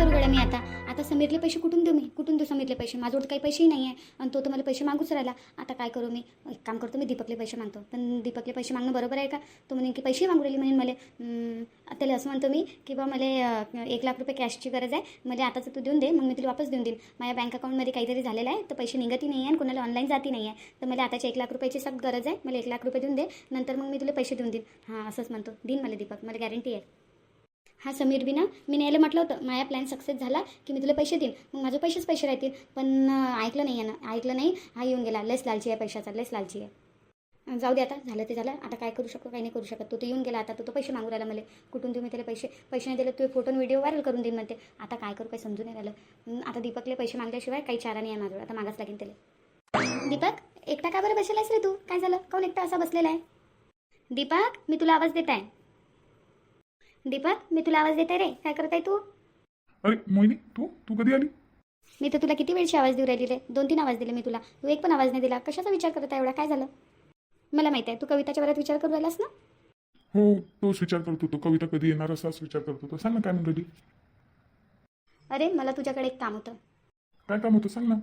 करू गड्या मी आता. आता समीरले पैसे कुठून देऊ मी? कुठून देऊ समीरले पैसे? माझ्यावर काही पैसेही नाही आहे आणि तो तर मला पैसे मागूच राहिला. आता काय करू मी? एक काम करतो मी दीपकले पैसे मागतो. पण दीपकले पैसे मागणं बरोबर आहे का? तो म्हणे की पैसे मागू राहिले म्हणून मला. त्याला असं म्हणतो मी की बा मला एक लाख रुपये कॅशची गरज आहे. मला आताच तू देऊन दे मग मी तुला वापस देऊन देईन. माझ्या बँक अकाउंटमध्ये काहीतरी झालेलं आहे तर पैसे निघतही नाही आहे आणि कोणाला ऑनलाईन जाती नाही आहे तर मला आताच्या एक लाख रुपयाची सख्त गरज आहे. मला एक लाख रुपये देऊन दे नंतर मग मी तुला पैसे देऊन देईन. हां असंच म्हणतो. देईन मला दीपक. मला गॅरंटी आहे. हा समीर बी ना मी न्यायला म्हटलं होतं माझा प्लॅन सक्सेस झाला की मी तुला पैसे देईन. मग माझे पैसेच पैसे राहतील. पण ऐकलं नाही आहे ना ऐकलं नाही. हा येऊन गेला. लस लालची आहे पैशाचा. लस लालची आहे. जाऊ दे आता. झालं ते झालं. आता काय करू शकतो काही नाही करू शकत. तू तर येऊन गेला. आता तू तर पैसे मागू राहिला मला. कुठून तुम्ही त्याला पैसे? पैसे नाही दिले. तू फोटो व्हिडिओ व्हायरल करून देईन म्हणते. आता काय करू काही समजून नाही राहिलं. आता दीपकले पैसे मागल्याशिवाय काही चारा नाही आहे माझं आता मागास लागेल त्याला. दीपक एकटा का बरं बसलायस रे तू? काय झालं? कोण एकटा असा बसलेला आहे? दीपक मी तुला आवाज देत आहे. दीपक मी तुला आवाज देते रे. काय करत आहे तू? अरे मोहिनी तू? तू कधी आली? मी तर तुला किती वेळची आवाज देऊ राहिली रे. दोन तीन आवाज दिले मी तुला. तू एक पण आवाज नाही दिला. कशाचा विचार करत आहे एवढा? काय झालं? मला माहिती आहे तू कविताच्या वरात विचार करू राहिलास ना? हो तोच विचार करत होतो. कविता कधी येणार असाच विचार करत होतो. सांग ना काय म्हणत अरे मला तुझ्याकडे एक काम होतं. काय काम होतं? सांग ना.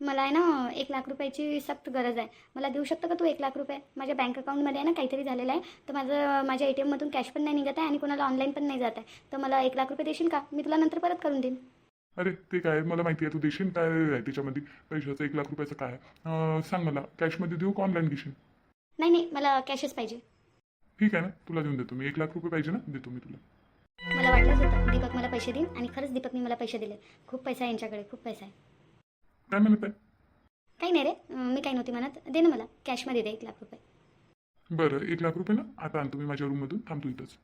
मला आहे ना एक लाख रुपयाची सक्त गरज आहे. मला देऊ शकतं का तू एक लाख रुपये? माझ्या बँक अकाउंटमध्ये आहे ना काहीतरी झालेलं आहे. तर माझं माझ्या ए टी एममधून कॅश पण नाही निघत आहे आणि कोणाला ऑनलाईन पण नाही जात आहे. तर मला एक लाख रुपये देशील का? मी तुला नंतर परत करून देईन. अरे ते काय मला माहिती आहे तू देशील काय आहे त्याच्यामध्ये? पैशाचं एक लाख रुपयाचं काय आहे? सांग मला कॅशमध्ये देऊ का ऑनलाईन घेशील? नाही नाही मला कॅशच पाहिजे. ठीक आहे ना? तुला देऊन देतो मी. एक लाख रुपये पाहिजे ना? देतो मी तुला. मला वाटलंच होतं दीपक मला पैसे देईन आणि खरंच दीपकने मला पैसे दिले. खूप पैसा आहे यांच्याकडे खूप पैसा आहे. काय म्हणत आहे? काही नाही रे मी काही नव्हती म्हणत. दे ना मला कॅशमध्ये दे एक लाख रुपये. बरं एक लाख रुपये ना? आता आणतो मी माझ्या रूममधून थांबतो इथंच.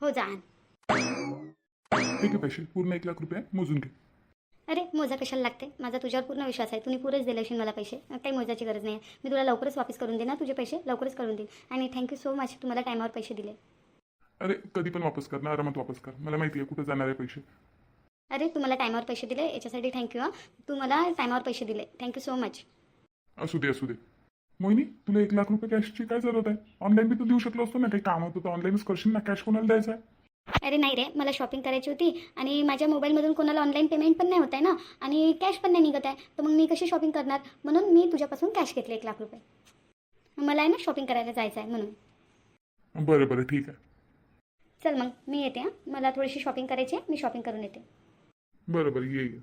हो जा आण. ठीक आहे पैसे. पूर्ण एक लाख रुपये मोजून घे. अरे मोजा कशाला लागते? माझा तुझ्यावर पूर्ण विश्वास आहे. तुम्ही पुरेच दिले असेल मला पैसे. काही मोजाची गरज नाही. आहे मी तुला लवकरच वापस करून देईन ना तुझे पैसे लवकरच करून देईन. आणि थँक्यू सो मच तुम्हाला टायमावर पैसे दिले. अरे कधी पण वापस कर ना आरामात वापस कर. मला माहिती आहे कुठं जाणार आहे पैसे. अरे तुम्हाला टायमावर पैसे दिले याच्यासाठी थँक्यू हां. तू मला टायमावर पैसे दिले. थँक्यू सो मच असू दे असू दे. मोहिनी तुला एक लाख रुपये कॅशची काय जरूरत आहे? ऑनलाईन बी तू देऊ शकलो असतो ना काही काम होतं तर ऑनलाईनच करशील ना कॅश कोणाला द्यायचा आहे? अरे नाही रे मला शॉपिंग करायची होती आणि माझ्या मोबाईलमधून कोणाला ऑनलाईन पेमेंट पण नाही होत आहे ना? आणि कॅश पण नाही निघत आहे. तर मग मी कशी शॉपिंग करणार? म्हणून मी तुझ्यापासून कॅश घेतले एक लाख रुपये. मला आहे ना शॉपिंग करायला जायचं आहे म्हणून. बरं बरं ठीक आहे. चल मग मी येते हां. मला थोडीशी शॉपिंग करायची आहे मी शॉपिंग करून येते. बरं बरं ये ये.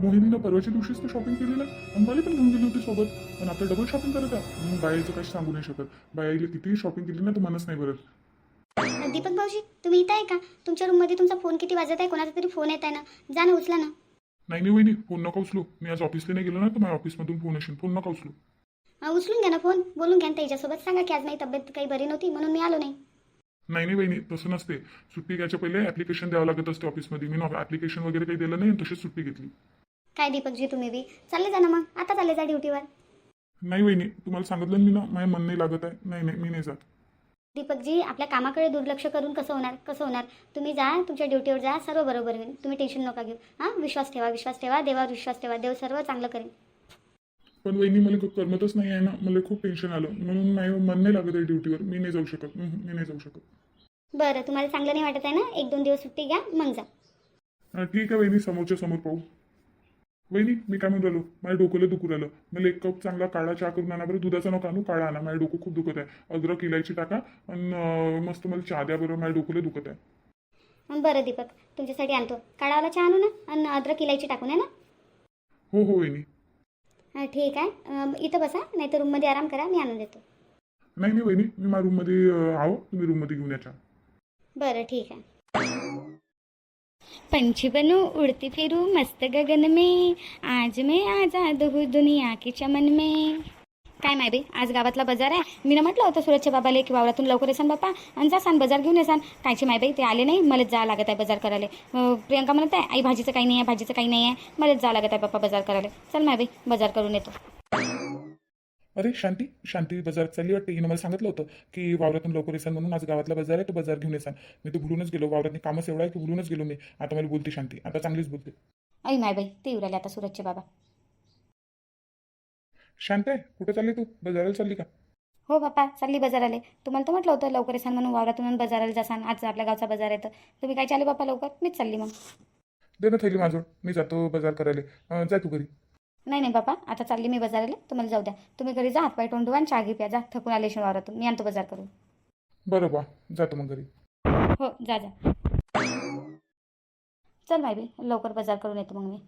मोहिनीनं परवाच्या दिवशीच तर शॉपिंग केली ना आणि मला पण घेऊन गेली होती सोबत. पण आता डबल शॉपिंग करत आहे. बायाचं काही सांगू नाही शकत. बायाला कितीही शॉपिंग केली ना तर मनच नाही बरं दीपक भाऊजी तुम्ही इथं आहे का? तुमच्या रूममध्ये तुमचा फोन किती वाजत आहे? कोणाचा तरी फोन येत आहे ना? जा ना उचला ना. नाही नाही वहिनी फोन नका उचलू. मी आज ऑफिसला नाही गेलो ना तर माझ्या ऑफिसमधून फोन असेल फोन नका उचलू. हा, उचलून घ्या ना फोन बोलून घ्या ना त्याच्यासोबत. सांगा की आज माझी तब्येत काही बरी नव्हती म्हणून मी आलो नाही. नाही नाही वहिनी तसं नसते. सुट्टी घ्यायच्या पहिले ऍप्लिकेशन द्यावं लागत असते ऑफिसमध्ये मी ऍप्लिकेशन वगैरे काही दिलं नाही तशीच सुट्टी घेतली. काय दीपकजी तुम्ही बी? चालले जा ना मग. आता चालले जा ड्युटीवर नाही वहिनी तुम्हाला सांगितलं मी ना माझ्या मन नाही लागत आहे. नाही नाही मी नाही जात. दीपकजी आपल्या कामाकडे दुर्लक्ष करून कसं होणार? कसं होणार? तुम्ही जा तुमच्या ड्युटीवर जा सर्व बरोबर होईल. तुम्ही टेन्शन नका घेऊ. हां? विश्वास ठेवा विश्वास ठेवा देवावर विश्वास ठेवा. देव सर्व चांगलं करेल. पण वहिनी मला करमतच नाही आहे ना. मला खूप टेन्शन आलं. म्हणून नाही मन नाही लागत आहे ड्युटीवर मी नाही जाऊ शकत. मी नाही जाऊ शकत. बरं तुम्हाला चांगलं नाही वाटत आहे ना? एक दोन दिवस सुट्टी घ्या मग जा. हा, ठीक आहे वहिनी. समोरच्या समोर पाहू. वहिनी मी काय म्हणून राहिलो? माझ्या डोकंला दुखू राहिलं. मला एक कप चांगला काळा चहा करून आणा बरं. दुधाचा नका आणू काळा आणा. माझ्या डोकं खूप दुखत आहे. अद्रक इलायची टाका. आणि अं, मस्त मला चहा द्या बरं. माझ्या डोकंला दुखत आहे. बरं दीपक. तुमच्यासाठी आणतो. काळावाला चहा आणू ना? आणि अद्रक इलायची टाकून आहे ना? हो हो वहिनी. हां ठीक आहे. इथं बसा नाही तर रूममध्ये आराम करा मी आणून देतो. नाही नाही वहिनी मी माझ्या रूममध्ये आहो तुम्ही रूममध्ये घेऊन या चहा. बरं ठीक आहे. पंछी बनू उड़ती फिरू मस्त गगन में. आज मैं आजाद हूँ दुनिया के चमन में. काय माय बे. आज गावातला बाजार आहे. मी ना म्हटलं होतं सुरतच्या बाबाले की वावरातून लवकर येसान बाप्पा. आणि जासान बाजार घेऊन येसान. कायचे माय बाई ते आले नाही. मलाच जा लागत आहे बाजार करायला. प्रियंका म्हणत आहे आई भाजीचं काही नाही आहे भाजीचं काही नाही आहे. मलाच जा लागत आहे बाप्पा बाजार करायला. चल माय बाई बाजार करून येतो. अरे शांती शांती बाजारात चालली वाटते. हिनं मला सांगितलं होतं की वावरातून लवकर येसान म्हणून आज गावातला बाजार आहे तो बाजार घेऊन येसान. मी तर भुलूनच गेलो. वावरातनी कामच एवढं आहे की भुलूनच गेलो मी. आता मला बोलते शांती. आता चांगलीच बोलते. आई माय बाई ते येऊ राहिले आता सुरतचे बाबा. शांत आहे. कुठे चालली तू? बाजाराला चालली का? हो बाप्पा चालली बाजाराले. तुम्हाला तर म्हटलं होतं लवकर येसान म्हणून वावरातून बाजाराला जासान. आज आपल्या गावचा बाजार आहे तर. तुम्ही काय चालले बाप्पा लवकर? मीच चालली मग. दे ना थैली माझं. मी जातो बाजार करायला. जा तू घरी. नाही नाही बापा आता चालली मी बाजाराला. तुम्हाला जाऊ द्या. तुम्ही घरी जा हातपाय तोंड धुवा आणि चहा घे प्या जा थकून आले शिवाय वावरातून. मी आणतो बाजार करून. बरं बा जातो मग घरी. हो जा जा. चल माय बी लवकर बाजार करून येतो मग मी.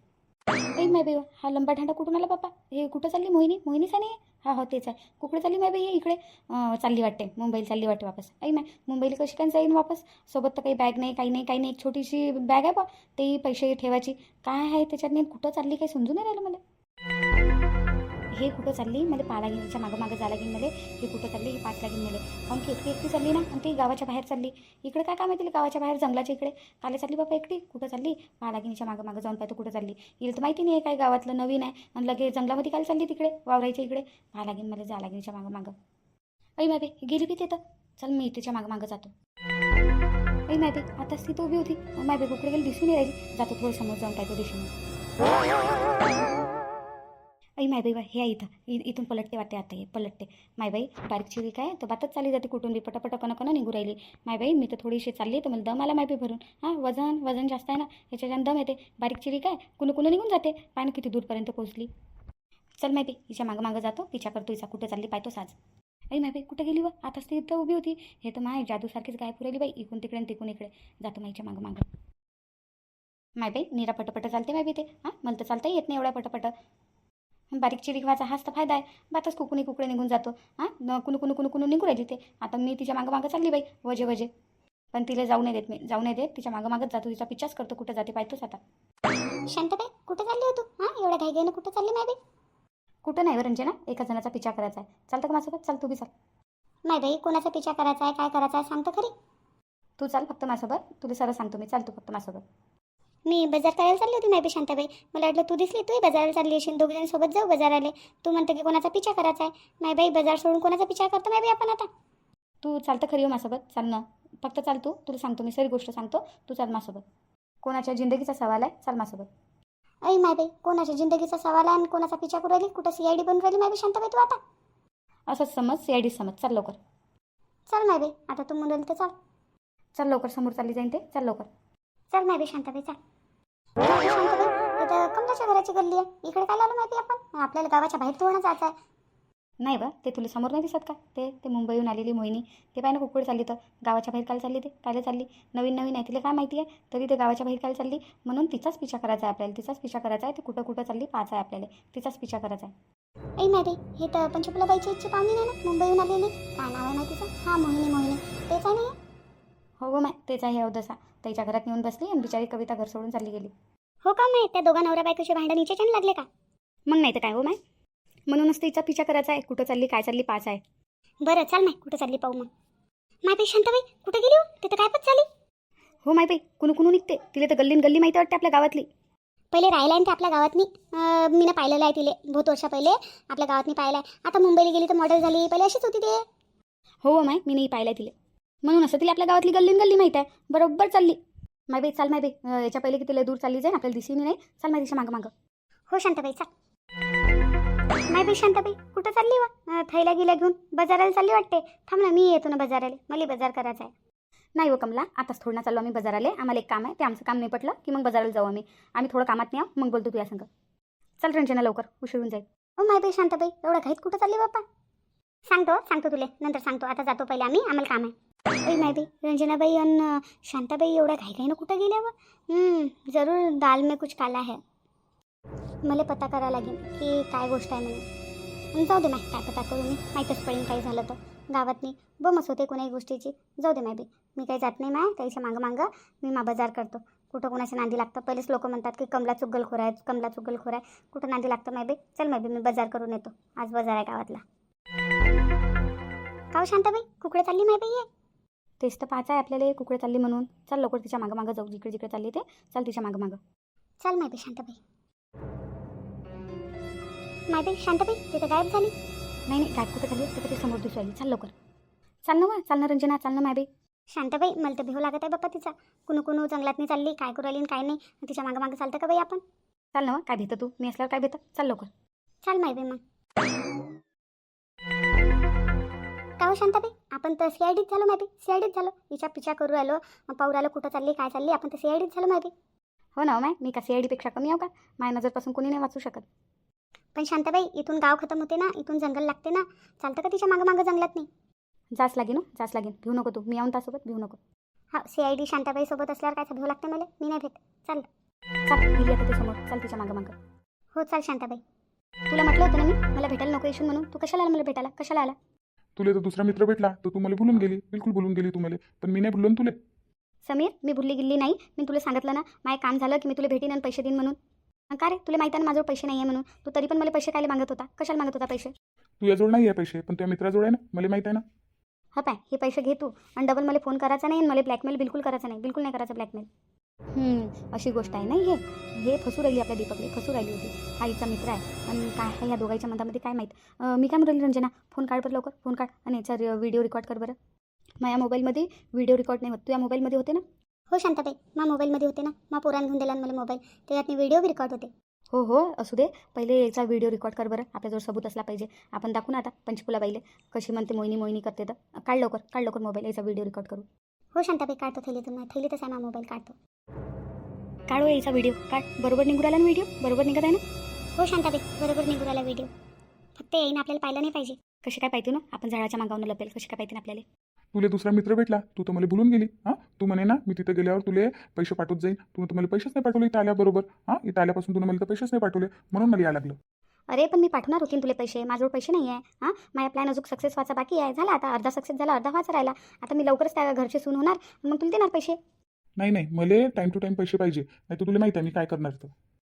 ए माय बी हा लंबा ढांडा कुठून आला बापा हे कुठं चालली मोहिनी? मोहिनी आहे नाही हा? हो तेच आहे. कुठं चालली माय बाई हे इकडे? चालली वाटते. मुंबईला चालली वाटते वापस. ऐ माय मुंबईला कशी काय जाईन वापस? सोबत तर काही बॅग नाही काही नाही काही नाही. एक छोटीशी बॅग आहे बा तेही पैसे ठेवायची. काय आहे त्याच्यात नाही कुठं चालली काही समजून नाही राहिलं मला. हे कुठं चालली? मला पाला घेण्याच्या मागं मागं जायला घेऊन मला. हे कुठं चालली? हे पाच घेऊन मला. काऊन की एकटी एकटी चालली ना? आणि ती गावाच्या बाहेर चालली. इकडे काय काम आहे गावाच्या बाहेर जंगलाच्या इकडे. काले चालली बाबा एकटी. कुठं चालली? पालागिनीच्या मागं मागं जाऊन पाहतो कुठं चालली. हिला तर माहिती नाही आहे काय गावातलं नवीन आहे. आणि लगे जंगलामध्ये काय चालली तिकडे? वावरायच्या इकडे. पालागिन मला जालागिनीच्या मागं मागं. ऐ माय बे गेली बी तिथं चल मी तिच्या मागं मागं जातो. अई मॅबे आताच ती उभी होती. मॅबे कुकडे गेली दिसून राहिली. जातो थोडं समोर जाऊन पाहतो दिसून ऐ माय बाई बा हे इथं. इथून पलटते वाटते आता हे पलटते. माय बाई बारीक चिरी काय? तर बातच चालली जाते कुठून बी पटापट कोणा निघू राहिली. माय बाई मी तर थोडीशी चालली तर मला दम आला माय भरून. हां वजन वजन जास्त आहे ना ह्याच्यानं दम येते. बारीक चिरी काय? कुणं कुणं निघून जाते. पाय किती दूरपर्यंत पोहोचली. चल माय बाई हिच्या मागं मागं जातो. पिछा करतो हिचा कुठं चालली पाहतो साज. अरे माय बाई कुठं गेली व? आताच ती इथं उभी होती. हे तर माय जादूसारखीच गाय पुरवली बाई इकडून तिकडे तिकून इकडे. जातो माईच्या मागं मागं. माय बाई निरा पटपट चालते माय बी ते. हां मला तर चालता येत नाही एवढ्या पटपट. बारीक चिरीक व्हायचा हाच तर फायदा आहे. बातच कुकुनी कुकडे निघून जातो. हां? न कुणू कुणू कुणू कुणू निघू राहिली ते. आता मी तिच्या मागं मागं चालली बाई वजे वजे. पण तिला जाऊ नाही देत मी जाऊ नाही देत. तिच्या मागं मागच जातो तिचा पिच्चाच करतो कुठं जाते पाहतोच आता. शांतबाई कुठे चालली हो तू? हां? एवढ्या घाई घाईनं कुठं चालली माय बाई? कुठं नाही रंजना एका जणाचा पिच्चा करायचा आहे. चालतं का माझ्यासोबत? चाल तू बी चाल. माय बाई कोणाचा पिछा करायचा आहे काय करायचा आहे सांगतो खरी. तू चाल फक्त माझ्यासोबत. तुला सरळ सांगतो मी. चाल तू फक्त माझ्यासोबत. मी बाजार करायला चालली होती बी शांताबाई. मला वाटलं तू दिसली तूही बाजाराला चालली असेल. दोघे जण सोबत जाऊ बाजाराले. तू म्हणतो की कोणाचा पिछा करायचा आहे. माय बाई बाजार सोडून कोणाचा पिछा करतो माय बाई आपण आता? तू चालतं खरी हो माझ्यासोबत. चाल ना. फक्त चाल तू. तुला सांगतो मी सरी गोष्ट सांगतो. तू चाल माझ्यासोबत. कोणाच्या जिंदगीचा सवाल आहे? चाल माझ्यासोबत. ऐ माय बाई कोणाच्या जिंदगीचा सवाल आहे आणि कोणाचा पिछा करू राहिली? कुठं सी आय डी बनून राहिली माय बी शांताबाई तू आता? असंच समज सी आय डी समज. चाल लवकर. चल माय बाई आता तू म्हणून तर चाल. चल लवकर समोर चालली जाईन ते. चल लवकर. चल माय बाई शांताबाई चाल. कमलाच्या घराची गल्ली आहे. इकडे काय आलो माहिती आपण? आपल्याला गावाच्या बाहेर थोडं जायचं आहे नाही बा ते तुला समोर नाही दिसत का? ते ते मुंबईहून आलेली मोहिनी. ते पाय ना कुकडे चालली तर. गावाच्या बाहेर काय चालली ते कायला चालली. नवीन नवीन आहे तिला काय माहिती आहे? तरी ते गावाच्या बाहेर काय चालली. म्हणून तिचाच पिछा करायचा आहे आपल्याला तिचाच पिछा करायचा आहे ते कुठं कुठं चालली पाच आहे आपल्याला. तिचाच पिछा करायचा आहे ऐ मॅरी हे तर पंचफुलाबाईची इच्छी पाहुणी नाही ना? मुंबईहून आलेली. काय नाव आहे माहितीचं? हां मोहिनी मोहिनी. तेच आहे ना हे? हो गो माय तेच आहे अवदसा. त्याच्या घरात येऊन बसली आणि बिचारी कविता घर सोडून चालली गेली. हो का माहीत त्या दोघा नवऱ्या बायकोचे भांडण हिच्याच्यानं लागले का? मग नाही तर काय हो माय? म्हणूनच तिचा पिछा करायचा आहे कुठं चालली काय चालली पाच आहे. बरं चाल माय कुठं चालली पाहू मग. माय बाई शांताबाई कुठे गेली हो? तिथं काय पत झाली? हो माय बाई कुणू कुणू निघते. तिला तर गल्लीन गल्ली माहिती वाटते आपल्या गावातली. पहिले राहिला आहे ते आपल्या गावातनी? मी ना पाहिलेलं आहे तिले बहुत वर्षा पहिले आपल्या गावातनी पाहिलं आहे आता मुंबईला गेली तर मॉडेल झाली पहिले अशीच होती ते. हो हो माय मी नाही पाहिलं तिला. म्हणून असं तिला आपल्या गावातली गल्लीन गल्ली माहीत आहे. बरोबर चालली. माय बाई चाल माय बाई. अं, याच्या पहिले किती लय दूर चालली जाईल आपल्याला दिसली नाही. चाल माय तिच्या मागं मागं. हो शांताबाई चाल. माय बाई शांताबाई कुठं चालली वा? थैल्या गेल्या घेऊन बाजाराला चालली वाटते. थांब ना मी येतो ना बाजाराला. मला बाजार करायचा आहे. नाही हो कमला आताच थोडं ना चाललो आम्ही बाजाराले. आम्हाला एक काम आहे ते आमचं काम नाही पटलं की मग बाजाराला जाऊ आम्ही. आम्ही थोडं कामात नाही आहो मग बोलतो तुझ्या संग. चल रंजना लवकर उशिरून जाईल. हो माय बाई शांताबाई एवढं घाईत कुठं चालली बाप्पा? सांगतो सांगतो तुले. नंतर सांगतो. आता जातो पहिले आम्ही आम्हाला काम आहे. अरे नाही बाई रंजनाबाई आणि शांताबाई एवढ्या घाई घाईनं कुठं गेल्या व? जरूर दाल में कुछ काला है. मला पता करावा लागेल की काय गोष्ट आहे म्हणून. जाऊ दे माय काय पता करू मी. माहीतच पडेल काही झालं तर. गावातनी बमच होते कोणाही गोष्टीची. जाऊ दे माय बी मी काही जात नाही माय त्याच्या मागं मागं. मी मा बाजार करतो. कुठं कोणाच्या नांदी लागतं? पहिलेच लोक म्हणतात की कमला चुगलखोर आहे कमला चुगलखोर आहे. कुठं नांदी लागतं माय बी चल माय बी मी बाजार करून येतो. आज बाजार आहे गावातला. काव शांताबाई कुकडे चालली माय बाई ये तेच तर पाच आहे आपल्याला कुकडे चालली म्हणून. चल लवकर तिच्या मागं मागं जाऊ जिकडे जिकडे चालली ते. चल तिच्या मागं मागं. चल माय बाई शांताबाई. माय बाई शांताबाई तिथं गायब झाली? नाही नाही काय कुठं चालली ते कधी समोर दिसू आली चल लवकर. चाल ना चाल ना रंजना चाल ना माय बाई शांताबाई मला तर भिव लागत आहे बाप्पा तिचा. कुणू कुणू जंगलातनी चालली काय करू आणि काय नाही. तिच्या मागं मागं चालतं का बाई आपण? चाल ना काय भेटतं तू? मी असल्यावर काय भेटतं चल लवकर. चाल माय बाई मग. शांताबाई आपण तर सी आय डीत झालो माहिती सी आय डीत झालो. हिच्या पिछा करू राहिलो. पाहू राहिलो कुठं चालली काय चालली. आपण तर सी आय डीत झालो माहिती हो ना हो माय मी का सी आय डीपेक्षा कमी आहो का? माझ्या नजरपासून कोणी नाही वाचू शकत. पण शांताबाई इथून गाव खतम होते ना इथून जंगल लागते ना चालतं का तिच्या मागं मागं जंगलात नाही? जास लागेन हो जास लागेन. भिऊ नको तू मी येऊन त्यासोबत भिऊ नको. हा सी आय डी शांताबाई सोबत असल्यावर काय भेव लागते मला? मी नाही भेट. चाल. चाल गेली आता ते समोर. चाल तिच्या मागं मागं. हो चाल शांताबाई. तुला म्हटलं होतं ना मी? मला भेटायला नको येशील म्हणून. तू कशाला आला मला भेटायला? कशाला आला? तुला तर दुसरा मित्र भेटला तर तू मला भुलून गेली. बिलकुल भुलून गेली तू मला. पण मी नाही भुललो ना तुले. समीर मी भुलली गिल्ली नाही. मी तुला सांगितलं ना माझं काम झालं की मी तुला भेटीन आणि पैसे देईन म्हणून. का रे? तुला माहिती ना माझ्यावर पैसे नाही आहे म्हणून. तू तरी पण मला पैसे कायला मागत होता? कशाला मागत होता पैसे? तू याजवळ नाही आहे पैसे पण तुझ्या मित्राजवळ आहे ना. मला माहिती आहे ना. हा पाय हे पैसे घे तू. आणि डबल मला फोन करायचा नाही आणि मला ब्लॅकमेल बिलकुल करायचा नाही. बिलकुल नाही करायचं ब्लॅकमेल अशी गोष्ट आहे नाही हे. हे फसू राहिली आपल्या दीपकले फसू राहिली होती. हा हिचा मित्र आहे. आणि काय आहे या दोघांच्या मधामध्ये काय माहीत? मी काय म्हणून रंजना? फोन काढ बरं लवकर फोन काढ. आणि याचा व्हिडिओ रेकॉर्ड कर बरं. माझ्या मोबाईलमध्ये व्हिडिओ रेकॉर्ड नाही होत. तुझ्या मोबाईलमध्ये होते ना? हो शांताबाई मा मोबाईलमध्ये होते ना. मा पोरान घेऊन दिला मला मोबाईल. त्याच्यात व्हिडिओ रेकॉर्ड होते. हो हो असू दे. पहिले याचा व्हिडिओ रेकॉर्ड कर बरं. आपल्याजवळ सबूत असला पाहिजे. आपण दाखवू ना आता पंचकुला बाईले कशी म्हणते मोहिनी मोहिनी करते तर. काढ लवकर काढ लवकर मोबाईल. याचा व्हिडिओ रेकॉर्ड करू. हो शांताबाई काढतो थैलीतून माझ्या थैलीतच आहे मा मोबाईल काढतो. काढू यायचा व्हिडिओ? काढ बरोबर निघून राहिला ना व्हिडिओ? बरोबर निघत आहे ना? हो शांताबाई बरोबर निघू राहिला व्हिडिओ. फक्त येईन आपल्याला पाहिलं नाही पाहिजे. कशी काय पाहिजे ना? आपण झाडाच्या मागावून लपेल कशी काय पाहिजे आपल्याला? तुला दुसरा मित्र भेटला तू तर मला भुलून गेली हां? तू म्हणे ना मी तिथे गेल्यावर तुले पैसे पाठवत जाईन. तू तुम्हाला पैसेच नाही पाठवले इथं आल्याबरोबर हां? इथं आल्यापासून तुला मला तर पैसेच नाही पाठवले म्हणून मला यायला लागलं. अरे पण मी पाठवणार होती ना तुला पैसे. माझ्याजवळ पैसे नाही आहे हां? माझ्या प्लॅन अजून सक्सेस व्हायचा बाकी आहे. झाला आता. अर्धा सक्सेस झाला अर्धा व्हायचा राहिला. आता मी लवकरच त्या घरचे सून होणार. मग तुला देणार पैसे? नाही नाही. मला टाईम टू टाईम पैसे पाहिजे. नाही तर तुला माहिती आहे मी काय करणार तर.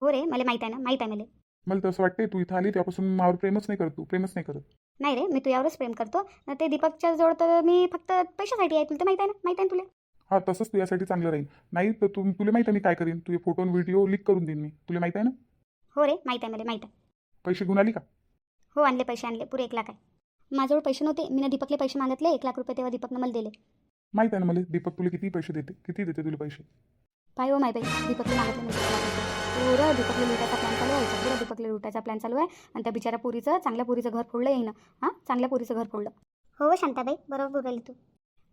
हो रे मला माहीत आहे ना. माहीत आहे मला. मला तसं वाटते तू इथं आली तेव्हापासून मावर प्रेमच नाही करत तू. प्रेमच नाही करत. नाही रे मी तुझ्यावरच प्रेम करतो. ते दीपकच्या जवळ तर मी फक्त पैशासाठी आहे. तुला तर माहीत आहे ना? माहीत आहे ना तुला? हां तसंच तुझ्यासाठी चांगलं राहील नाही तर तू तुला माहिती आहे मी काय करीन. तुझे फोटो आणि व्हिडिओ लिक करून देईन मी. तुला माहिती आहे ना? हो रे माहीत आहे मला माहीत आहे. पैसे घेऊन आली का? हो आणले पैसे आणले. पुरे एक लाख आहे. माझ्याजवळ पैसे नव्हते. मी ना दीपकले पैसे मागितले. एक लाख रुपये तेव्हा दीपकनं मला दिले. माहिती आहे ना मला? दीपक तुला किती पैसे देते? किती देते तुला पैसे? पाय हो माय बाई. दीपकले मागितले मी. एक लाख रुपये पुरं दीपकले लुटायचा प्लॅन चालू आहे. सगळं दीपकले लुटायचा प्लॅन चालू आहे. आणि त्या बिचारा पुरीचं चांगल्या पुरीचं घर फोडलं येईन हां? चांगल्या पुरीचं घर फोडलं. हो शांताबाई. बरोबर बोलली तू.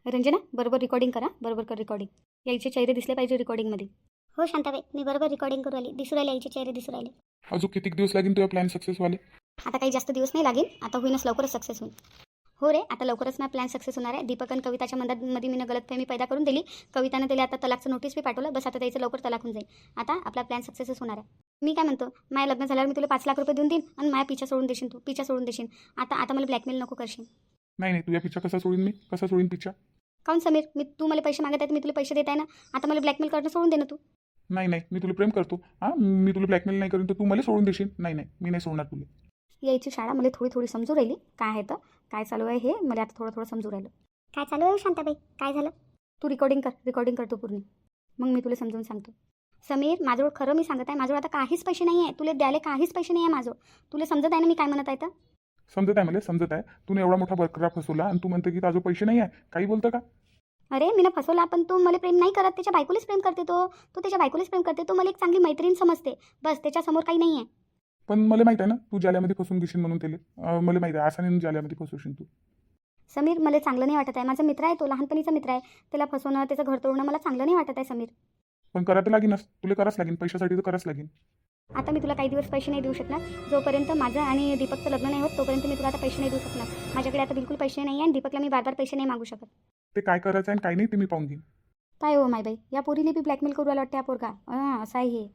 रंजना बरोबर रेकॉर्डिंग करा. बरोबर कर रेकॉर्डिंग यायचे चेहरे दिसले पाहिजे रेकॉर्डिंगमध्ये हो शांताबाई मी बरोबर रेकॉर्डिंग करू आली दिसू राहिले याचे चेहरे दिसू राहिले. अजून किती दिवस लागेल तुझ्या प्लॅन सक्सेस व्हायला आता काही जास्त दिवस नाही लागेल आता होईनच लवकरच सक्सेस होईल हो रे आता लवकरच ना प्लॅन सक्सेस होणार आहे. दीपक आणि कविताच्या मधामध्ये मी गलतफहमी पैदा करून दिली. कवितानं त्याला आता तलाकचं नोटीस बी पाठवलं. बस आता त्याचं लवकर तलाक होऊन जाईल. आता आपला प्लॅन सक्सेसच होणार आहे. मी काय म्हणतो? माझ्या लग्न झाल्यावर मी तुला पाच लाख रुपये देऊन देईन आणि माझ्या पिछा सोडून देशील तू. पिछा सोडून देशील. आता आता मला ब्लॅकमेल नको करशील. नाही नाही तुझ्या पिच्छा कसा सोडीन मी? कसा सोडीन पिच्छा काऊन समीर? मी तू मला पैसे मागत आहे मी तुला पैसे देत आहे ना? आता मला ब्लॅकमेल करणं सोडून दे ना तू. नाही नाही मी तुला प्रेम करतो. हां मी तुला ब्लॅकमेल नाही करीन तर तू मला सोडून देशील. नाही नाही मी नाही सोडणार तुला. यायची शाळा मला थोडी थोडी समजू राहिली. काय आहे तर? काय चालू आहे हे? मला आता थोडं थोडं समजू राहिलं. काय चालू आहे हो शांताबाई? काय झालं? तू रेकॉर्डिंग कर रेकॉर्डिंग करतो पूर्ण. मग मी तुला समजून सांगतो. समीर माझ्याजवळ खरं मी सांगत आहे. माझ्याजवळ आता काहीच पैसे नाही आहे. तुला द्यायला काहीच पैसे नाही आहे माझं तुला समजत आहे ना मी काय म्हणत आहे तर? समजत आहे मला समजत आहे. तू एवढा मोठा बकरा फसवला आणि तू म्हणतो की ताजो पैसे नाही आहे. काही बोलतं का? अरे मी ना फसवला पण तो मला प्रेम नाही करत. त्याच्या बायकोलाच प्रेम करते तो. तो त्याच्या बायकोलाच प्रेम करते. तो मला एक चांगली मैत्रीण समजते. बस त्याच्यासमोर काही नाही आहे पण मला माहिती आहे ना तू जाल्यामध्ये फसून घेशील म्हणून त्याला. अं, मला माहिती आहे आसाने जाल्यामध्ये फसवशील तू. समीर मला चांगलं नाही वाटत आहे. माझा मित्र आहे तो लहानपणीचा मित्र आहे. त्याला फसवणं त्याचं घर तोडणं मला चांगलं नाही वाटत आहे समीर. पण करा तर लागेनच तुला करावंच लागेल पैशासाठी तर करावंच लागेल आता मी तुला काही दिवस पैसे नाही देऊ शकणार. जोपर्यंत माझं आणि दीपकचं लग्न नाही होत तोपर्यंत मी तुला आता पैसे नाही देऊ शकणार. माझ्याकडे आता बिलकुल पैसे नाही आहे आणि दीपकला मी बार बार पैसे नाही मागू शकत. ते काय करायचं आहे आणि काय नाही ते मी पाहून घेईन. काय हो माय बाई या पोरीने बी ब्लॅकमेल करू वाटते हा पोरगा. हां असं आहे हे.